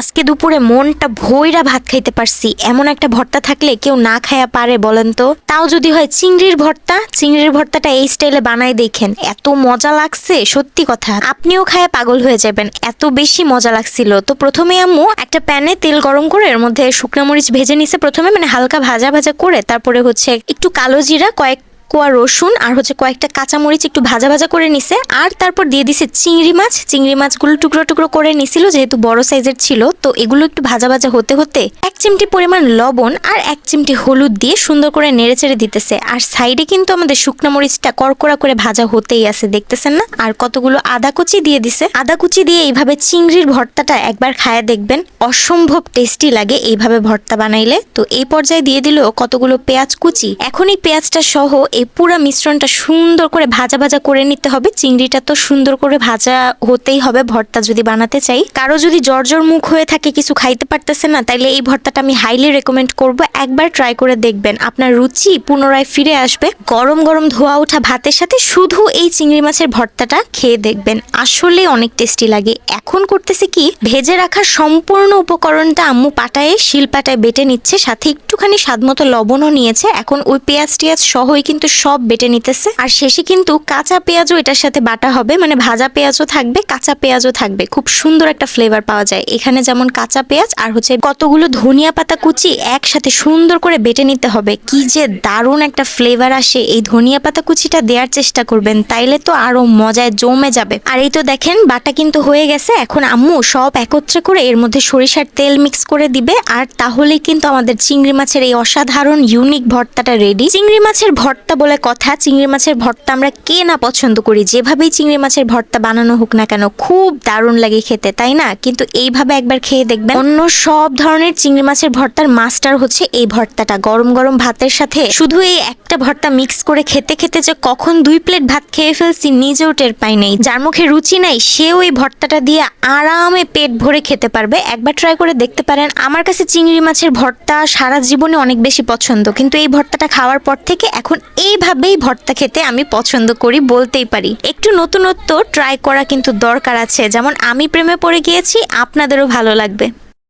আজকে দুপুরে মনটা ভইরা ভাত খাইতে পারছি। এমন একটা ভর্তা থাকলে কেউ না খায়া পারে বলেন তো। তাও যদি হয় চিংড়ির ভর্তা, চিংড়ির ভর্তাটা এই স্টাইলে বানায় দেখেন। এত মজা লাগছে, সত্যি কথা। আপনিও খায়া পাগল হয়ে যাবেন। এত বেশি মজা লাগছিল। তো প্রথমে আম্মু একটা প্যানে তেল গরম করে এর মধ্যে শুকনো মরিচ ভেজে নিছে প্রথমে মানে হালকা ভাজা ভাজা করে, তারপরে হচ্ছে একটু কালো জিরা, কয়েক কোয়া রসুন আর হচ্ছে কয়েকটা কাঁচামরিচ একটু ভাজা ভাজা করে নিছে। আর তারপর দিয়ে দিছে চিংড়ি মাছ। চিংড়ি মাছগুলো টুকরো টুকরো করে নিছিল, যেহেতু বড় সাইজের ছিল, তো এগুলো একটু ভাজা ভাজা হতে হতে এক চিমটি পরিমাণ লবণ আর এক চিমটি হলুদ দিয়ে সুন্দর করে নেড়ে চেড়ে দিতেছে। আর সাইডে কিন্তু আমাদের শুকনো মরিচটা কড়কড়া করে ভাজা হতেই আছে, দেখতেছেন না? আর কতগুলো আদা কুচি দিয়ে দিছে। আদা কুচি দিয়ে এইভাবে চিংড়ির ভর্তাটা একবার খায়া দেখবেন। অসম্ভব টেস্টি লাগে এইভাবে ভর্তা বানাইলে। তো এই পর্যায়ে দিয়ে দিল কতগুলো পেঁয়াজ কুচি। এখন এই পেঁয়াজটা সহ এই পুরো মিশ্রণটা সুন্দর করে ভাজা ভাজা করে নিতে হবে। চিংড়িটা তো সুন্দর করে ভাজা হতেই হবে, ভর্তা যদি বানাতে চাই। কারও যদি জর্জর মুখ হয়ে থাকে, কিছু খাইতে পারতেছে না, তাইলে এই ভর্তাটা আমি হাইলি রেকমেন্ড করব। একবার ট্রাই করে দেখবেন, আপনার রুচি পুনরায় ফিরে আসবে। গরম গরম ধোয়া ওঠা ভাতের সাথে শুধু এই চিংড়ি মাছের ভর্তাটা খেয়ে দেখবেন, আসলে অনেক টেস্টি লাগে। এখন করতেছে কি, ভেজে রাখা সম্পূর্ণ উপকরণটা আম্মু পাটায়, শিল পাটায় বেটে নিচ্ছে, সাথে একটুখানি স্বাদমতো লবণও নিয়েছে। এখন ওই পেঁয়াজ টিয়াজ সহই কিন্তু সব বেটে নিতেছে। আর শেষে কিন্তু কাঁচা পেঁয়াজও এটার সাথে বাটা হবে। মানে ভাজা পেঁয়াজও থাকবে, কাঁচা পেঁয়াজও থাকবে। খুব সুন্দর একটা ফ্লেভার পাওয়া যায়। এখানে যেমন কাঁচা পেঁয়াজ আর হচ্ছে কতগুলো ধনিয়া পাতা কুচি একসাথে সুন্দর করে বেটে নিতে হবে। কি যে দারুণ একটা ফ্লেভার আসে এই ধনিয়া পাতা কুচিটা দেওয়ার চেষ্টা করবেন। তাইলে তো আরও মজায় জমে যাবে। আর এই তো দেখেন, বাটা কিন্তু হয়ে গেছে। এখন আম্মু সব একত্রে করে এর মধ্যে সরিষার তেল মিক্স করে দিবে। আর তাহলেই কিন্তু আমাদের চিংড়ি মাছের এই অসাধারণ ইউনিক ভর্তাটা রেডি চিংড়ি মাছের ভর্তা বলে কথা, চিংড়ি মাছের ভর্তা আমরা কে না পছন্দ করি? যেভাবেই চিংড়ি মাছের ভর্তা বানানো হোক না কেন, খুব দারুণ লাগে খেতে, তাই না? কিন্তু এইভাবে একবার খেয়ে দেখবেন, অন্য সব ধরনের চিংড়ি মাছের ভর্তার মাস্টার হচ্ছে এই ভর্তাটা। গরম গরম ভাতের সাথে শুধু এই একটা ভর্তা মিক্স করে খেতে খেতে যে কখন দুই প্লেট ভাত খেয়ে ফেলছি, নিজেও টের পাই নাই। যার মুখে রুচি নাই, সেও এই ভর্তাটা দিয়ে আরামে পেট ভরে খেতে পারবে। একবার ট্রাই করে দেখতে পারেন। আমার কাছে চিংড়ি মাছের ভর্তা সারা জীবনে অনেক বেশি পছন্দ, কিন্তু এই ভর্তাটা খাওয়ার পর থেকে এখন এইভাবেই ভর্তা খেতে আমি পছন্দ করি বলতেই পারি। একটু নতুনত্ব ট্রাই করা কিন্তু দরকার আছে। যেমন আমি প্রেমে পড়ে গিয়েছি, আপনাদেরও ভালো লাগবে।